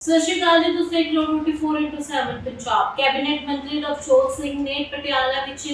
ਸਤਿ ਸ਼੍ਰੀ ਅਕਾਲ ਜੀ, ਤੁਸੀਂ ਦੇਖ ਰਹੇ ਹੋ 24/7 ਪੰਜਾਬ। ਕੈਬਨਿਟ ਮੰਤਰੀ ਨਵਜੋਤ ਸਿੰਘ ਨੇ ਪਟਿਆਲਾ ਵਿੱਚ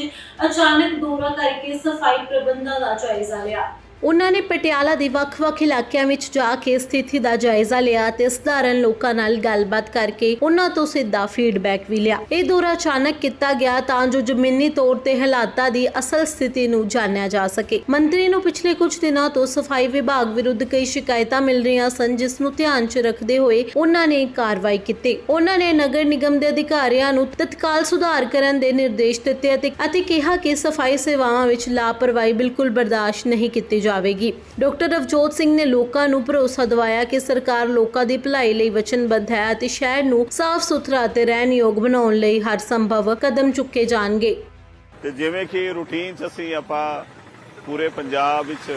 ਅਚਾਨਕ ਦੌਰਾ ਕਰਕੇ ਸਫ਼ਾਈ ਪ੍ਰਬੰਧਾਂ ਦਾ ਜਾਇਜ਼ਾ ਲਿਆ। ਉਹਨਾਂ ਨੇ ਪਟਿਆਲਾ ਦੇ ਵੱਖ-ਵੱਖ ਇਲਾਕਿਆਂ ਵਿੱਚ ਜਾ ਕੇ ਸਥਿਤੀ ਦਾ ਜਾਇਜ਼ਾ ਲਿਆ ਤੇ ਸਧਾਰਨ ਲੋਕਾਂ ਨਾਲ ਗੱਲਬਾਤ ਕਰਕੇ ਉਹਨਾਂ ਤੋਂ ਸਿੱਧਾ ਫੀਡਬੈਕ ਵੀ ਲਿਆ। ਇਹ ਦੌਰਾ ਅਚਾਨਕ ਕੀਤਾ ਗਿਆ ਤਾਂ ਜੋ ਜ਼ਮੀਨੀ ਤੌਰ ਤੇ ਹਾਲਾਤਾਂ ਦੀ ਅਸਲ ਸਥਿਤੀ ਨੂੰ ਜਾਣਿਆ ਜਾ ਸਕੇ। ਮੰਤਰੀ ਨੂੰ ਪਿਛਲੇ ਕੁਝ ਦਿਨਾਂ ਤੋਂ ਸਫ਼ਾਈ ਵਿਭਾਗ ਵਿਰੁੱਧ ਕਈ ਸ਼ਿਕਾਇਤਾਂ ਮਿਲ ਰਹੀਆਂ ਸਨ, ਜਿਸ ਨੂੰ ਧਿਆਨ 'ਚ ਰੱਖਦੇ ਹੋਏ ਉਹਨਾਂ ਨੇ ਕਾਰਵਾਈ ਕੀਤੀ। ਉਹਨਾਂ ਨੇ ਨਗਰ ਨਿਗਮ ਦੇ ਅਧਿਕਾਰੀਆਂ ਨੂੰ ਤਤਕਾਲ ਸੁਧਾਰ ਕਰਨ ਦੇ ਨਿਰਦੇਸ਼ ਦਿੱਤੇ ਅਤੇ ਅਤੇ ਕਿਹਾ ਕਿ ਸਫ਼ਾਈ ਸੇਵਾਵਾਂ ਵਿੱਚ ਲਾਪਰਵਾਹੀ ਬਿਲਕੁਲ ਬਰਦਾਸ਼ਤ ਨਹੀਂ ਕੀਤੀ ਜਾਵੇਗੀ। ਡਾਕਟਰ ਰਵਜੋਤ ਸਿੰਘ ਨੇ ਲੋਕਾਂ ਨੂੰ ਭਰੋਸਾ ਦਿਵਾਇਆ ਕਿ ਸਰਕਾਰ ਲੋਕਾਂ ਦੀ ਭਲਾਈ ਲਈ ਵਚਨਬੱਧ ਹੈ ਅਤੇ ਸ਼ਹਿਰ ਨੂੰ ਸਾਫ਼ ਸੁਥਰਾ ਅਤੇ ਰਹਿਣਯੋਗ ਬਣਾਉਣ ਲਈ ਹਰ ਸੰਭਵ ਕਦਮ ਚੁੱਕੇ ਜਾਣਗੇ। ਤੇ ਜਿਵੇਂ ਕਿ ਰੂਟੀਨ ਚ ਅਸੀਂ ਆਪਾਂ ਪੂਰੇ ਪੰਜਾਬ ਵਿੱਚ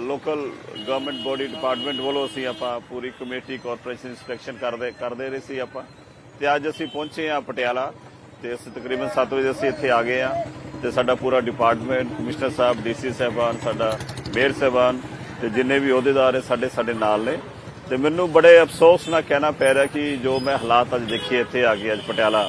ਲੋਕਲ ਗਵਰਨਮੈਂਟ ਬੋਡੀ ਡਿਪਾਰਟਮੈਂਟ ਵੱਲੋਂ ਅਸੀਂ ਆਪਾਂ ਪੂਰੀ ਕਮੇਟੀ ਕਾਰਪੋਰੇਸ਼ਨ ਇਨਸਪੈਕਸ਼ਨ ਕਰਦੇ ਕਰਦੇ ਰਹੇ ਸੀ ਆਪਾਂ। ਤੇ ਅੱਜ ਅਸੀਂ ਪਹੁੰਚੇ ਆ ਪਟਿਆਲਾ। ਤੇ ਅਸੀਂ ਤਕਰੀਬਨ 7 ਵਜੇ ਅਸੀਂ ਇੱਥੇ ਆ ਗਏ ਆ ਤੇ ਸਾਡਾ ਪੂਰਾ ਡਿਪਾਰਟਮੈਂਟ ਕਮਿਸ਼ਨਰ ਸਾਹਿਬ, ਡੀਸੀ ਸਾਹਿਬਾਨ, ਸਾਡਾ ਮੇਅਰ ਸਾਹਿਬਾਨ ਤੇ ਜਿੰਨੇ ਵੀ ਅਹੁਦੇਦਾਰ ਹੈ ਸਾਡੇ ਸਾਡੇ ਨਾਲ ਨੇ। ਤੇ ਮੈਨੂੰ ਬੜੇ ਅਫਸੋਸ ਨਾਲ ਕਹਿਣਾ ਪੈ ਰਿਹਾ ਕਿ ਜੋ ਮੈਂ ਹਾਲਾਤ ਅੱਜ ਦੇਖੇ ਇੱਥੇ ਆ ਕੇ ਅੱਜ ਪਟਿਆਲਾ।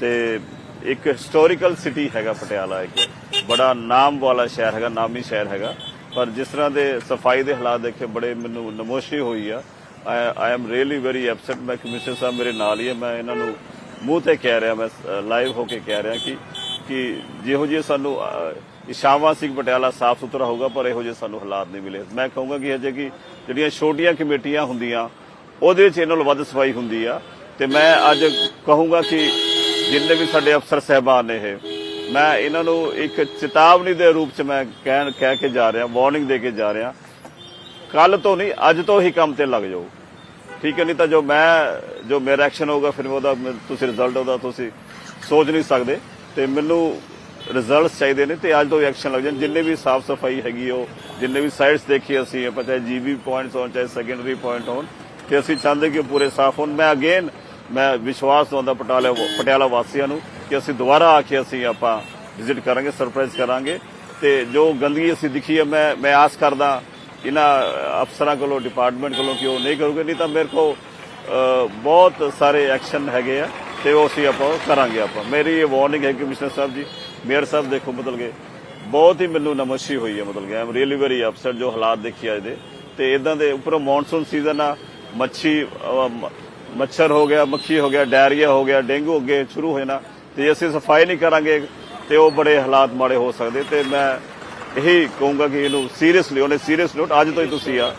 ਤੇ ਇੱਕ ਹਿਸਟੋਰੀਕਲ ਸਿਟੀ ਹੈਗਾ ਪਟਿਆਲਾ ਇੱਕ। ਬੜਾ ਨਾਮ ਵਾਲਾ ਸ਼ਹਿਰ ਹੈਗਾ, ਨਾਮੀ ਸ਼ਹਿਰ ਹੈਗਾ। ਪਰ ਜਿਸ ਤਰ੍ਹਾਂ ਦੇ ਸਫ਼ਾਈ ਦੇ ਹਾਲਾਤ ਦੇਖੇ ਬੜੇ ਮੈਨੂੰ ਨਮੋਸ਼ੀ ਹੋਈ ਆ। I am really very upset ਮੈਂ ਕਮਿਸ਼ਨਰ ਸਾਹਿਬ ਮੇਰੇ ਨਾਲ ਹੀ ਹੈ ਮੈਂ ਇਹਨਾਂ ਨੂੰ ਮੂੰਹ ਤੇ ਕਹਿ ਰਿਹਾ, ਮੈਂ ਲਾਈਵ ਹੋ ਕੇ ਕਹਿ ਰਿਹਾ ਕਿ ਕਿ ਜਿਹੋ ਜਿਹੇ ਸਾਨੂੰ ਅਹ, ਇਸ਼ਾਵਾ ਸਿੰਘ ਪਟਿਆਲਾ ਸਾਫ਼ ਸੁਥਰਾ ਹੋਊਗਾ ਪਰ ਇਹੋ ਜਿਹੇ ਸਾਨੂੰ ਹਾਲਾਤ ਨਹੀਂ ਮਿਲੇ। ਮੈਂ ਕਹੂੰਗਾ ਕਿ ਅਜੇ ਕਿ ਜਿਹੜੀਆਂ ਛੋਟੀਆਂ ਕਮੇਟੀਆਂ ਹੁੰਦੀਆਂ ਉਹਦੇ ਵਿੱਚ ਇਹਨਾਂ ਨੂੰ ਵੱਧ ਸਫ਼ਾਈ ਹੁੰਦੀ ਆ। ਤੇ ਮੈਂ ਅੱਜ ਕਹੂੰਗਾ ਕਿ ਜਿੰਨੇ ਵੀ ਸਾਡੇ ਅਫਸਰ ਸਹਿਬਾਨ ਨੇ ਇਹ ਮੈਂ ਇਹਨਾਂ ਨੂੰ ਇੱਕ ਚੇਤਾਵਨੀ ਦੇ ਰੂਪ ਚ ਮੈਂ ਕਹਿਣ ਕਹਿ ਕੇ ਜਾ ਰਿਹਾ ਵਾਰਨਿੰਗ ਦੇ ਕੇ ਜਾ ਰਿਹਾ। ਕੱਲ ਤੋਂ ਨਹੀਂ ਅੱਜ ਤੋਂ ਹੀ ਕੰਮ ਤੇ ਲੱਗ ਜਾਓ। ਠੀਕ ਹੈ ਨਹੀਂ ਤਾਂ ਜੋ ਮੈਂ ਜੋ ਮੇਰਾ ਐਕਸ਼ਨ ਹੋਊਗਾ ਫਿਰ ਉਹਦਾ ਤੁਸੀਂ ਰਿਜ਼ਲਟ ਉਹਦਾ ਤੁਸੀਂ ਸੋਚ ਨਹੀਂ ਸਕਦੇ। ਤੇ ਮੈਨੂੰ ਰਿਜ਼ਲਟਸ ਚਾਹੀਦੇ ਨੇ ਤੇ ਅੱਜ ਤੋਂ ਐਕਸ਼ਨ ਲੱਗ ਜਾਣ। ਜਿੰਨੇ ਵੀ ਸਾਫ਼ ਸਫ਼ਾਈ ਹੈਗੀ ਉਹ, ਜਿੰਨੇ ਵੀ ਸਾਈਟਸ ਦੇਖੀ ਅਸੀਂ, ਆਪਾਂ ਚਾਹੇ ਜੀਬੀ ਪੁਆਇੰਟਸ ਹੋਣ, ਚਾਹੇ ਸੈਕੰਡਰੀ ਪੁਆਇੰਟ ਹੋਣ, ਤੇ ਅਸੀਂ ਚਾਹੁੰਦੇ ਕਿ ਉਹ ਪੂਰੇ ਸਾਫ਼ ਹੋਣ। ਮੈਂ ਅਗੇਨ ਮੈਂ ਵਿਸ਼ਵਾਸ ਦਵਾਉਂਦਾ ਪਟਿਆਲਾ ਪਟਿਆਲਾ ਵਾਸੀਆਂ ਨੂੰ ਕਿ ਅਸੀਂ ਦੁਬਾਰਾ ਆ ਕੇ ਅਸੀਂ ਆਪਾਂ ਵਿਜ਼ਿਟ ਕਰਾਂਗੇ ਸਰਪ੍ਰਾਈਜ਼ ਕਰਾਂਗੇ। ਤੇ ਜੋ ਗੰਦਗੀ ਅਸੀਂ ਦਿਖੀ ਹੈ ਮੈਂ ਮੈਂ ਆਸ ਕਰਦਾ ਇਹਨਾਂ ਅਫਸਰਾਂ ਕੋਲੋਂ ਡਿਪਾਰਟਮੈਂਟ ਕੋਲੋਂ ਕਿ ਉਹ ਨਹੀਂ ਕਰੂਗੇ। ਨਹੀਂ ਤਾਂ ਮੇਰੇ ਕੋ ਬਹੁਤ ਸਾਰੇ ਐਕਸ਼ਨ ਹੈਗੇ ਆ। ਤੇ ਉਹ ਅਸੀਂ ਆਪਾਂ ਕਰਾਂਗੇ ਆਪਾਂ। ਮੇਰੀ ਇਹ ਵਾਰਨਿੰਗ ਹੈ ਕਮਿਸ਼ਨਰ ਸਾਹਿਬ ਜੀ, ਮੇਅਰ ਸਾਹਿਬ ਦੇਖੋ ਮਤਲਬ ਕਿ ਬਹੁਤ ਹੀ ਮੈਨੂੰ ਨਮਸ਼ੀ ਹੋਈ ਹੈ ਮਤਲਬ ਕਿ। ਆਮ ਰੀਅਲੀ ਵੈਰੀ ਅਪਸੈਟ ਜੋ ਹਾਲਾਤ ਦੇਖੀ ਅੱਜ ਦੇ। ਤੇ ਇਦਾਂ ਦੇ ਉੱਪਰੋਂ ਮੌਨਸੂਨ ਸੀਜ਼ਨ ਆ, ਮੱਛੀ ਮੱਛਰ ਹੋ ਗਿਆ, ਮੱਖੀ ਹੋ ਗਿਆ ਡਾਇਰੀਆ ਹੋ ਗਿਆ, ਡੇਂਗੂ ਅੱਗੇ ਸ਼ੁਰੂ ਹੋਏ ਨਾ, ਤੇ ਅਸੀਂ ਸਫ਼ਾਈ ਨਹੀਂ ਕਰਾਂਗੇ ਤੇ ਉਹ ਬੜੇ ਹਾਲਾਤ ਮਾੜੇ ਹੋ ਸਕਦੇ। ਤੇ ਮੈਂ ਇਹੀ ਕਹੂੰਗਾ ਕਿ ਇਹਨੂੰ ਸੀਰੀਅਸਲੀ ਉਹਨੇ ਸੀਰੀਅਸ ਨੋਟ ਅੱਜ ਤੋਂ ਹੀ ਤੁਸੀਂ ਆ।